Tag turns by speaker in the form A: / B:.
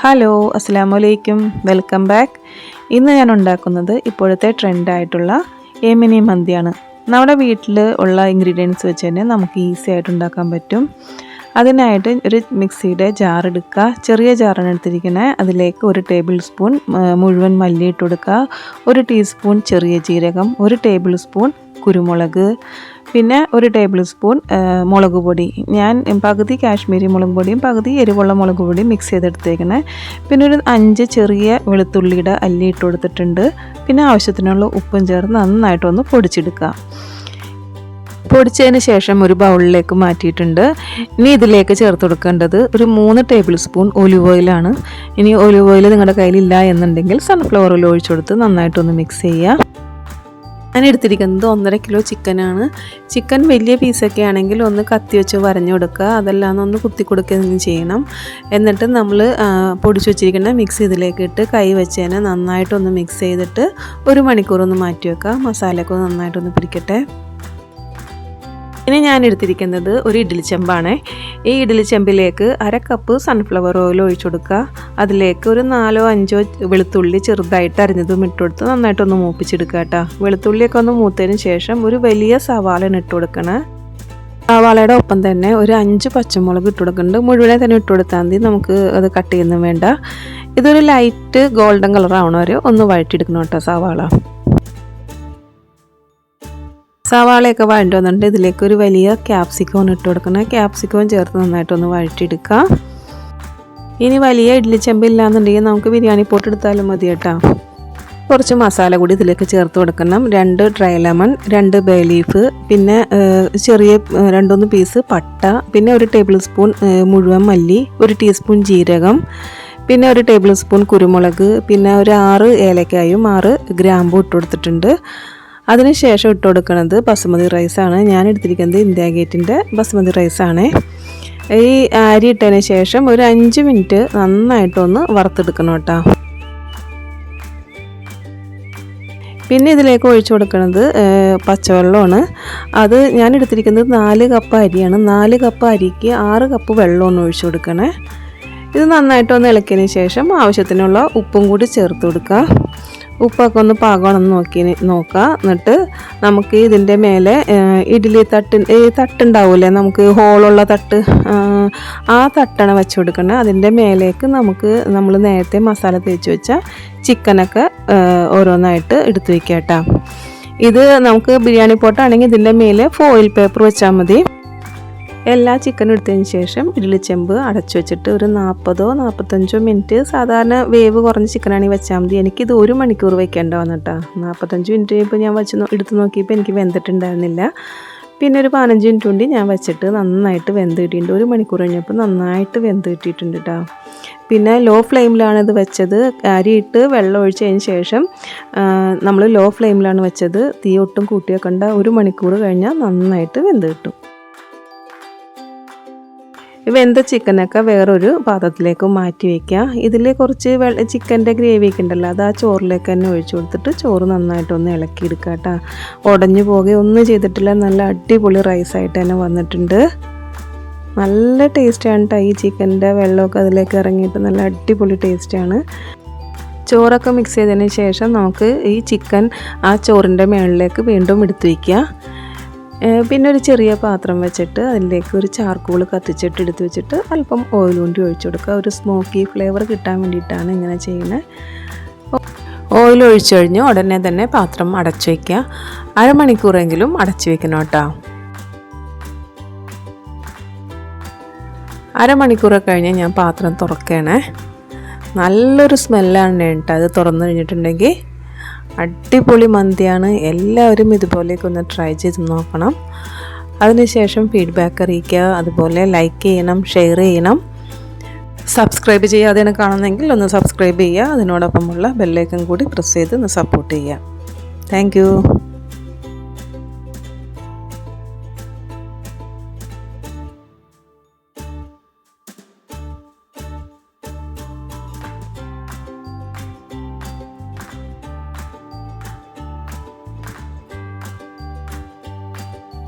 A: Hello അസ്സാം വലൈക്കും welcome back. ഇന്ന് ഞാൻ ഉണ്ടാക്കുന്നത് ഇപ്പോഴത്തെ ട്രെൻഡായിട്ടുള്ള എമിനി മന്തിയാണ്. നമ്മുടെ വീട്ടിൽ ഉള്ള ഇൻഗ്രീഡിയൻസ് വെച്ച് തന്നെ നമുക്ക് ഈസി ആയിട്ട് ഉണ്ടാക്കാൻ പറ്റും. അതിനായിട്ട് ഒരു മിക്സിയുടെ ജാർ എടുക്കുക. ചെറിയ ജാറാണ് എടുത്തിരിക്കുന്നത് അതിലേക്ക് ഒരു ടേബിൾ സ്പൂൺ മുഴുവൻ മല്ലി ഇട്ട് കൊടുക്കുക. ഒരു ടീസ്പൂൺ ചെറിയ ജീരകം. ഒരു ടേബിൾ സ്പൂൺ കുരുമുളക്. പിന്നെ ഒരു ടേബിൾ സ്പൂൺ മുളക് പൊടി. ഞാൻ പകുതി കാശ്മീരി മുളക് പൊടിയും പകുതി എരിവുള്ള മുളക് പൊടിയും മിക്സ് ചെയ്തെടുത്തേക്കണേ. പിന്നെ ഒരു അഞ്ച് ചെറിയ വെളുത്തുള്ളിയുടെ അല്ലി ഇട്ട് കൊടുത്തിട്ടുണ്ട്. പിന്നെ ആവശ്യത്തിനുള്ള ഉപ്പും ചേർന്ന് നന്നായിട്ടൊന്ന് പൊടിച്ചെടുക്കുക. പൊടിച്ചതിന് ശേഷം ഒരു ബൗളിലേക്ക് മാറ്റിയിട്ടുണ്ട്. ഇനി ഇതിലേക്ക് ചേർത്ത് കൊടുക്കേണ്ടത് ഒരു മൂന്ന് ടേബിൾ സ്പൂൺ ഒലിവ് ഓയിലാണ് ഇനി ഒലിവ് ഓയിൽ നിങ്ങളുടെ കയ്യിലില്ല എന്നുണ്ടെങ്കിൽ സൺഫ്ലവർ ഓയിൽ ഒഴിച്ചു കൊടുത്ത് നന്നായിട്ടൊന്ന് മിക്സ് ചെയ്യുക. ഞാൻ എടുത്തിരിക്കുന്നത് ഒന്നര കിലോ ചിക്കനാണ് ചിക്കൻ വലിയ പീസൊക്കെ ആണെങ്കിൽ ഒന്ന് കത്തി വെച്ച് വരഞ്ഞു കൊടുക്കുക. അതെല്ലാം ഒന്ന് കുത്തി കൊടുക്കുകയും ചെയ്യണം. എന്നിട്ട് നമ്മൾ പൊടിച്ചു വെച്ചിരിക്കുന്ന മിക്സ് ഇതിലേക്ക് ഇട്ട് കൈ വെച്ച് തന്നെ നന്നായിട്ടൊന്ന് മിക്സ് ചെയ്തിട്ട് ഒരു മണിക്കൂർ ഒന്ന് മാറ്റി വെക്കുക. മസാലയൊക്കെ നന്നായിട്ടൊന്ന് പിടിക്കട്ടെ. ഇനി ഞാൻ എടുത്തിരിക്കുന്നത് ഒരു ഇഡ്ഡലി ചെമ്പാണ്. ഈ ഇഡ്ഡലി ചെമ്പിലേക്ക് അര കപ്പ് സൺഫ്ലവർ ഓയിൽ ഒഴിച്ചു കൊടുക്കുക. അതിലേക്ക് ഒരു നാലോ അഞ്ചോ വെളുത്തുള്ളി ചെറുതായിട്ട് അരിഞ്ഞതും ഇട്ട് കൊടുത്ത് നന്നായിട്ടൊന്ന് മൂപ്പിച്ചെടുക്കുക കേട്ടോ. വെളുത്തുള്ളിയൊക്കെ ഒന്ന് മൂത്തതിന് ശേഷം ഒരു വലിയ സവാളയാണ് ഇട്ട് കൊടുക്കണേ. സവാളയുടെ ഒപ്പം തന്നെ ഒരു അഞ്ച് പച്ചമുളക് ഇട്ട് കൊടുക്കുന്നുണ്ട്. മുഴുവനെ തന്നെ ഇട്ട് കൊടുത്താൽ മതി. നമുക്ക് അത് കട്ട് ചെയ്യുന്നതും വേണ്ട. ഇതൊരു ലൈറ്റ് ഗോൾഡൻ കളർ ആവണവരെ ഒന്ന് വഴറ്റിയെടുക്കണം കേട്ടോ സവാള. സവാളയൊക്കെ വഴണ്ടി വന്നിട്ടുണ്ട് ഇതിലേക്ക് ഒരു വലിയ ക്യാപ്സിക്കോൺ ഇട്ട് കൊടുക്കണം. ക്യാപ്സിക്കോൺ ചേർത്ത് നന്നായിട്ടൊന്ന് വഴറ്റിയെടുക്കുക ഇനി വലിയ ഇഡ്ഡലി ചെമ്പില്ലാന്നുണ്ടെങ്കിൽ നമുക്ക് ബിരിയാണി പോട്ട് എടുത്താലും മതി കേട്ടോ. കുറച്ച് മസാല കൂടി ഇതിലേക്ക് ചേർത്ത് കൊടുക്കണം. രണ്ട് ഡ്രൈ ലെമൺ രണ്ട് ബേ ലീഫ് പിന്നെ ചെറിയ രണ്ടൊന്ന് പീസ് പട്ട പിന്നെ ഒരു ടേബിൾ സ്പൂൺ മുഴുവൻ മല്ലി ഒരു ടീസ്പൂൺ ജീരകം പിന്നെ ഒരു ടേബിൾ സ്പൂൺ കുരുമുളക് പിന്നെ ഒരു ആറ് ഏലക്കായും ആറ് ഗ്രാമ്പും ഇട്ട് കൊടുത്തിട്ടുണ്ട്. അതിനുശേഷം ഇട്ട് കൊടുക്കുന്നത് ബസുമതി റൈസാണ് ഞാൻ എടുത്തിരിക്കുന്നത് ഇന്ത്യ ഗേറ്റിന്റെ ബസുമതി റൈസാണ് ഈ അരി ഇട്ടതിന് ശേഷം ഒരു അഞ്ച് മിനിറ്റ് നന്നായിട്ടൊന്ന് വറുത്തെടുക്കണം കേട്ടോ. പിന്നെ ഇതിലേക്ക് ഒഴിച്ചു കൊടുക്കുന്നത് പച്ചവെള്ളമാണ്. അത് ഞാൻ എടുത്തിരിക്കുന്നത് നാല് കപ്പ് അരിയാണ്. നാല് കപ്പ് അരിക്ക് ആറ് കപ്പ് വെള്ളമാണ് ഒഴിച്ചു കൊടുക്കണേ. ഇത് നന്നായിട്ടൊന്ന് ഇളക്കിയതിന് ശേഷം ആവശ്യത്തിനുള്ള ഉപ്പും കൂടി ചേർത്ത് കൊടുക്കുക. ഉപ്പൊക്കെ ഒന്ന് പാകമാണെന്ന് നോക്കി നോക്കുക എന്നിട്ട് നമുക്ക് ഇതിന്റെ മേലെ ഇഡ്ഡലി തട്ട് ഈ തട്ടുണ്ടാവില്ലേ നമുക്ക് ഹോളുള്ള തട്ട് ആ തട്ടാണ് വെച്ച് കൊടുക്കുന്നത് അതിന്റെ മേലേക്ക് നമുക്ക് നമ്മൾ നേരത്തെ മസാല തേച്ച് വെച്ച ചിക്കനൊക്കെ ഓരോന്നായിട്ട് എടുത്തു വയ്ക്കാം കേട്ടോ ഇത് നമുക്ക് ബിരിയാണി പോട്ടാണെങ്കിൽ ഇതിന്റെ മേലെ ഫോയിൽ പേപ്പർ വെച്ചാൽ മതി. എല്ലാ ചിക്കനും എടുത്തതിന് ശേഷം ഇഡ്ഡലിച്ചെമ്പ് അടച്ചു വെച്ചിട്ട് ഒരു നാൽപ്പതോ നാൽപ്പത്തഞ്ചോ മിനിറ്റ് സാധാരണ വേവ് കുറഞ്ഞ ചിക്കനാണെങ്കിൽ വെച്ചാൽ മതി. എനിക്കിത് ഒരു മണിക്കൂർ വെക്കേണ്ട വന്നിട്ടാ നാൽപ്പത്തഞ്ച് മിനിറ്റ് ഇപ്പോൾ ഞാൻ വെച്ച് എടുത്ത് നോക്കിയപ്പോൾ എനിക്ക് വെന്തിട്ടുണ്ടായിരുന്നില്ല. പിന്നെ ഒരു പതിനഞ്ച് മിനിറ്റ് കൊണ്ട് ഞാൻ വെച്ചിട്ട് നന്നായിട്ട് വെന്ത് കിട്ടിയിട്ടുണ്ട്. ഒരു മണിക്കൂർ കഴിഞ്ഞപ്പോൾ നന്നായിട്ട് വെന്ത് കിട്ടിയിട്ടുണ്ട് കേട്ടോ പിന്നെ ലോ ഫ്ലെയിമിലാണ് ഇത് വെച്ചത്. അരിയിട്ട് വെള്ളം ഒഴിച്ചതിന് ശേഷം നമ്മൾ ലോ ഫ്ലെയിമിലാണ് വെച്ചത്. തീ ഒട്ടും കൂട്ടി വെക്കേണ്ട. ഒരു മണിക്കൂർ കഴിഞ്ഞാൽ നന്നായിട്ട് വെന്ത് കിട്ടും. വെന്ത ചിക്കനൊക്കെ വേറൊരു പാത്രത്തിലേക്ക് മാറ്റി വയ്ക്കുക ഇതിൽ കുറച്ച് വെള്ള ചിക്കന്റെ ഗ്രേവി ഒക്കെ ഉണ്ടല്ലോ അത് ആ ചോറിലേക്ക് തന്നെ ഒഴിച്ചു കൊടുത്തിട്ട് ചോറ് നന്നായിട്ടൊന്ന് ഇളക്കിയെടുക്കുക കേട്ടോ. ഉടഞ്ഞു പോകുക ഒന്നും ചെയ്തിട്ടില്ല നല്ല അടിപൊളി റൈസായിട്ട് തന്നെ വന്നിട്ടുണ്ട്. നല്ല ടേസ്റ്റാണ് കേട്ടോ ഈ ചിക്കന്റെ വെള്ളമൊക്കെ അതിലേക്ക് ഇറങ്ങിയിട്ട് നല്ല അടിപൊളി ടേസ്റ്റാണ് ചോറൊക്കെ മിക്സ് ചെയ്തതിന് ശേഷം നമുക്ക് ഈ ചിക്കൻ ആ ചോറിന്റെ മേളിലേക്ക് വീണ്ടും എടുത്തു വയ്ക്കുക പിന്നെ ഒരു ചെറിയ പാത്രം വെച്ചിട്ട് അതിലേക്ക് ഒരു ചാർക്കോൾ കത്തിച്ചിട്ട് എടുത്ത് വെച്ചിട്ട് അല്പം ഓയിൽ കൊണ്ട് ഒഴിച്ചു കൊടുക്കുക. ഒരു സ്മോക്കി ഫ്ലേവർ കിട്ടാൻ വേണ്ടിയിട്ടാണ് ഇങ്ങനെ ചെയ്യുന്നത്. ഓയിൽ ഒഴിച്ചു കഴിഞ്ഞ് ഉടനെ തന്നെ പാത്രം അടച്ചു വയ്ക്കുക അരമണിക്കൂറെങ്കിലും അടച്ചു വെക്കണം കേട്ടോ. അരമണിക്കൂറൊക്കെ കഴിഞ്ഞ് ഞാൻ പാത്രം തുറക്കണേ നല്ലൊരു സ്മെല്ലാണ് കേട്ടോ. അത് തുറന്നു കഴിഞ്ഞിട്ടുണ്ടെങ്കിൽ അടിപൊളി മന്തിയാണ്. എല്ലാവരും ഇതുപോലെയൊക്കെ ഒന്ന് ട്രൈ ചെയ്ത് നോക്കണം. അതിനുശേഷം ഫീഡ്ബാക്ക് അറിയിക്കുക. അതുപോലെ ലൈക്ക് ചെയ്യണം ഷെയർ ചെയ്യണം. സബ്സ്ക്രൈബ് ചെയ്യാതെയാണ് കാണുന്നെങ്കിൽ ഒന്ന് സബ്സ്ക്രൈബ് ചെയ്യുക. അതിനോടൊപ്പമുള്ള ബെല്ലേക്കും കൂടി പ്രസ് ചെയ്ത് ഒന്ന് സപ്പോർട്ട് ചെയ്യുക. താങ്ക്